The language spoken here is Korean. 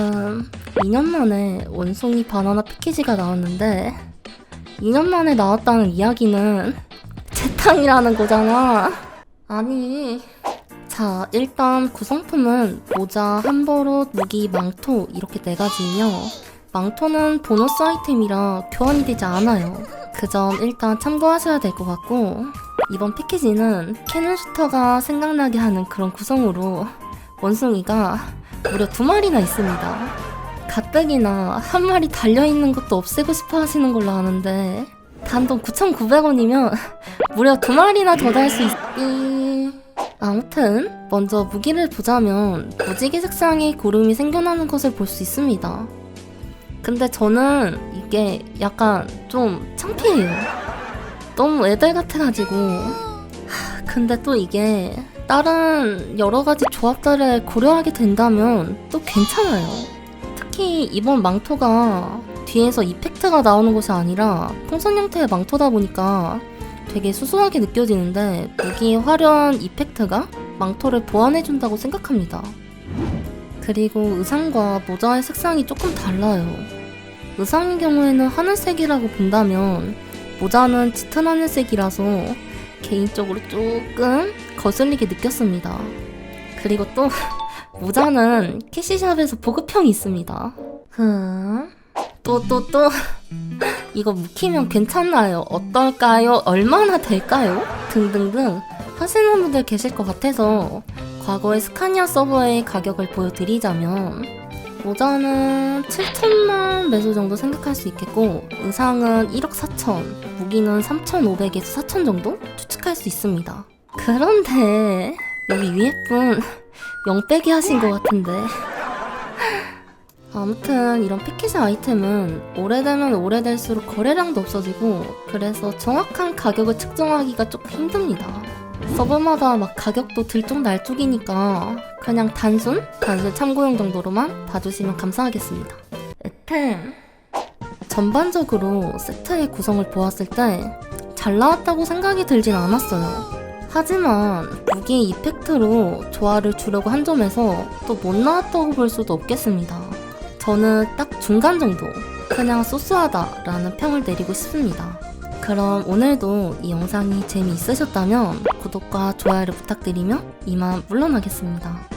음, 2년 만에 원숭이 바나나 패키지가 나왔는데 2년 만에 나왔다는 이야기는 재탕이라는 거잖아. 아니. 자, 일단 구성품은 모자, 한버릇, 무기, 망토 이렇게 네 가지이며 망토는 보너스 아이템이라 교환이 되지 않아요. 그 점 일단 참고하셔야 될 것 같고 이번 패키지는 캐논 슈터가 생각나게 하는 그런 구성으로 원숭이가 무려 두 마리나 있습니다. 가뜩이나 한 마리 달려있는 것도 없애고 싶어 하시는 걸로 아는데 단돈 9,900원이면 무려 두 마리나 더 달 수 있기. 아무튼 먼저 무기를 보자면 무지개 색상의 구름이 생겨나는 것을 볼 수 있습니다. 근데 저는 이게 약간 좀 창피해요. 너무 애들 같아가지고. 하, 근데 또 이게 다른 여러 가지 조합들을 고려하게 된다면 또 괜찮아요. 특히 이번 망토가 뒤에서 이펙트가 나오는 것이 아니라 풍선 형태의 망토다 보니까 되게 수수하게 느껴지는데 무기의 화려한 이펙트가 망토를 보완해준다고 생각합니다. 그리고 의상과 모자의 색상이 조금 달라요. 의상의 경우에는 하늘색이라고 본다면 모자는 짙은 하늘색이라서 개인적으로 조금 거슬리게 느꼈습니다. 그리고 또 모자는 캐시샵에서 보급형이 있습니다. 흠. 또, 또, 또. 이거 묵히면 괜찮나요? 어떨까요? 얼마나 될까요? 등등등 하시는 분들 계실 것 같아서 과거의 스카니아 서버의 가격을 보여드리자면 모자는 7천만 매수 정도 생각할 수 있겠고 의상은 1억 4천, 무기는 3,500에서 4천 정도 추측할 수 있습니다. 그런데 여기 위에 분 영빼기 하신 것 같은데 아무튼 이런 패키지 아이템은 오래되면 오래될수록 거래량도 없어지고 그래서 정확한 가격을 측정하기가 조금 힘듭니다. 서버마다 막 가격도 들쭉날쭉이니까 그냥 단순 단순 참고용 정도로만 봐주시면 감사하겠습니다. 여튼 전반적으로 세트의 구성을 보았을 때 잘 나왔다고 생각이 들진 않았어요. 하지만 무기의 이펙트로 조화를 주려고 한 점에서 또 못 나왔다고 볼 수도 없겠습니다. 저는 딱 중간 정도, 그냥 소소하다라는 평을 내리고 싶습니다. 그럼 오늘도 이 영상이 재미있으셨다면 구독과 좋아요를 부탁드리며 이만 물러나겠습니다.